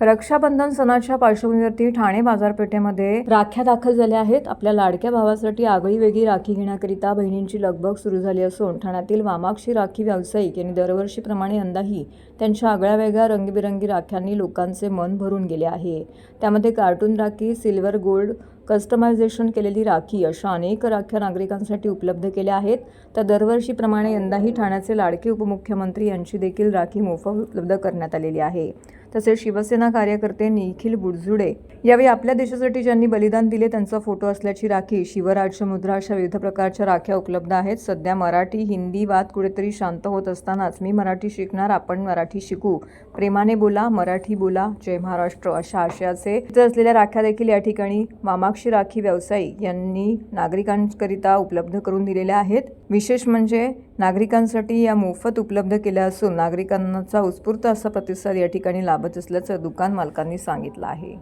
रक्षाबंधन सणाच्या पार्श्वभूमीवरती ठाणे बाजारपेठेमध्ये राख्या दाखल झाल्या आहेत. आपल्या लाडक्या भावासाठी आगळी वेगळी राखी घेण्याकरिता बहिणींची लगबग सुरू झाली असून ठाण्यातील वामाक्षी राखी व्यावसायिक यांनी दरवर्षीप्रमाणे यंदाही त्यांच्या आगळ्या वेगळ्या रंगीबिरंगी राख्यांनी लोकांचे मन भरून गेले आहे. त्यामध्ये cartoon rakhi silver gold customization केलेली राखी अशा अनेक राख्या नागरिकांसाठी उपलब्ध केल्या आहेत. तर दरवर्षीप्रमाणे यंदाही ठाण्याचे लाडके उपमुख्यमंत्री यांची देखील राखी मोफत उपलब्ध करण्यात आलेली आहे. तसेच शिवसेना कार्यकर्ते निखिल बुडजुडे यावेळी आपल्या देशासाठी ज्यांनी बलिदान दिले त्यांचा फोटो असल्याची राखी शिवराज्य मुद्रा अशा विविध प्रकारच्या राख्या उपलब्ध आहेत. सध्या मराठी हिंदी वाद कुठेतरी शांत होत असतानाच मी मराठी शिकणार आपण मराठी शिकू प्रेमाने बोला मराठी बोला जय महाराष्ट्र अशा आशयाचे. इथे असलेल्या राख्या देखील या ठिकाणी मामाक्षी राखी व्यावसायिक यांनी नागरिकांकरिता उपलब्ध करून दिलेल्या आहेत. विशेष म्हणजे नागरिकांसाठी या मोफत उपलब्ध केल्या असून नागरिकांचा उत्स्फूर्त असा प्रतिसाद या ठिकाणी लाभत असल्याचं दुकान मालकांनी सांगितलं आहे.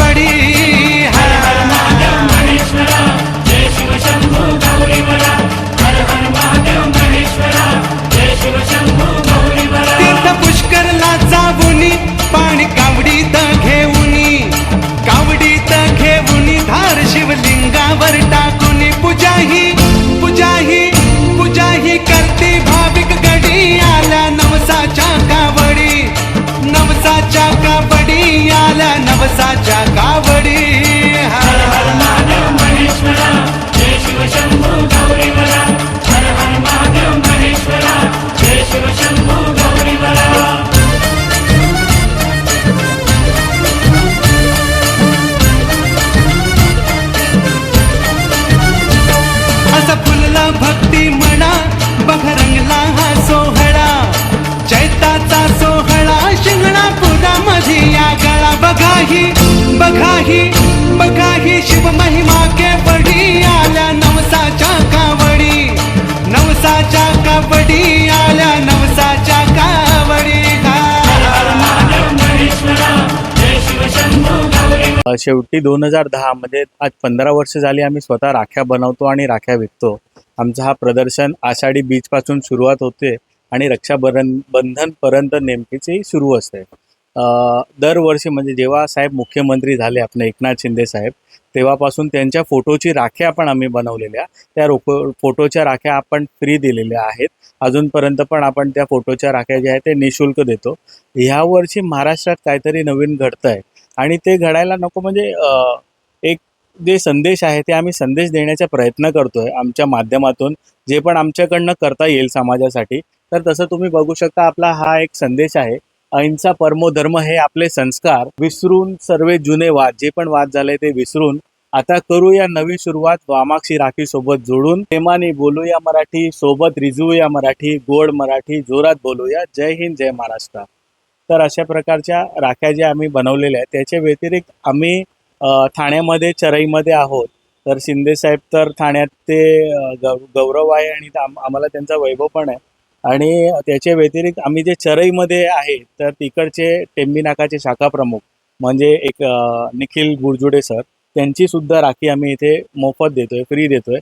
बड़ी शिव महिमा के बडी आल्या नवसाच्या कावडी नवसाच्या कावडी आल्या नवसाच्या कावडी। शेवटी दोन हजार दहा मध्ये आज पंधरा वर्ष झाली आम्ही स्वतः राख्या बनवतो आणि राख्या विकतो. आमचा हा प्रदर्शन आषाढी बीच पासून सुरुवात होते आणि रक्षाबंधन बंधनपर्यंत नेमकीची सुरू असते. दरवर्षी म्हणजे जेव्हा साहेब मुख्यमंत्री झाले आपले एकनाथ शिंदे साहेब तेव्हापासून त्यांच्या फोटोची राख्या पण आम्ही बनवलेल्या. त्या रोको फोटोच्या राख्या आपण फ्री दिलेल्या आहेत. अजूनपर्यंत पण आपण त्या फोटोच्या राख्या ज्या आहेत ते निशुल्क देतो. ह्या वर्षी महाराष्ट्रात काहीतरी नवीन घडतं आहे आणि ते घडायला नको म्हणजे एक जे संदेश आहे ते आम्ही संदेश देण्याचा प्रयत्न करतोय आमच्या माध्यमातून. जे पण आमच्याकडनं करता येईल समाजासाठी. तर तसं तुम्ही बघू शकता आपला हा एक संदेश आहे. अहिंसा परमो धर्म हे आपले संस्कार. विसरून सर्व जुने वाद जे पण वाद झाले ते विसरून आता करूया नवी सुरुवात वामाक्षी राखी सोबत जोडून. प्रेमाने बोलूया मराठी सोबत रिजवूया मराठी गोड मराठी जोरात बोलूया. जय हिंद जय महाराष्ट्र. तर अशा प्रकारच्या राख्या ज्या आम्ही बनवलेल्या आहेत त्याच्या व्यतिरिक्त आम्ही ठाण्यामध्ये चराईमध्ये आहोत. तर शिंदे साहेब तर ठाण्यात ते गौरव आहे आणि आम्हाला त्यांचा वैभव पण आहे. आणि त्याच्या व्यतिरिक्त आम्ही जे चरईमध्ये आहे तर तिकडचे टेंबी नाकाचे शाखा प्रमुख म्हणजे एक निखिल गुरजुडे सर त्यांची सुद्धा राखी आम्ही इथे मोफत देतोय फ्री देतोय.